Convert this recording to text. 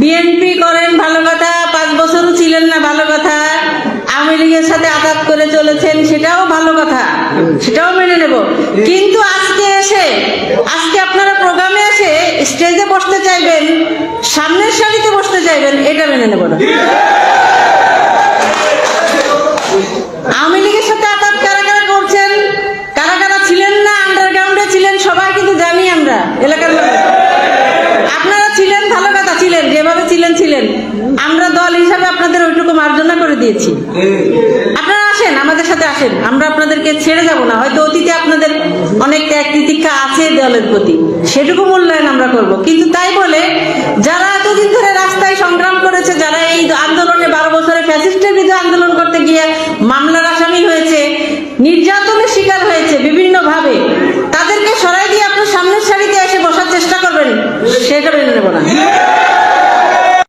BNP করেন ভালো কথা, পাঁচ বছরও ছিলেন না ভালো কথা। আওয়ামী লীগের সাথে আঘাত করে চলেছেন, সেটাও ভালো কথা, সেটাও মেনে নেব। কিন্তু আজকে এসে, আজকে আপনারা প্রোগ্রামে এসে স্টেজে বসতে চাইবেন, সামনের সারিতে বসতে চাইবেন, এটা মেনে নেব না। ছিলেন আমরা দল হিসাবে আপনাদের ওইটুকু মার্জনা করে দিয়েছি। আপনারা আসেন, আমাদের সাথে আসেন। আমরা আপনাদেরকে ছেড়ে যাব না। হয়তো অতীতে আপনাদের অনেক ত্যাগ তিতিক্ষা আছে দলের প্রতি। সেটুকু মূল্যায়ন আমরা করব। কিন্তু তাই বলে, যারা এতদিন ধরে রাস্তায় সংগ্রাম করেছে, যারা এই আন্দোলনে বারো বছরে ফ্যাসিস্টের বিরুদ্ধে আন্দোলন করতে গিয়ে মামলার আসামি হয়েছে, নির্যাতনের শিকার হয়েছে বিভিন্নভাবে, তাদেরকে সরাই দিয়ে আপনার সামনের সারিতে এসে বসার চেষ্টা করবেন, সেটা মেনে নেব না।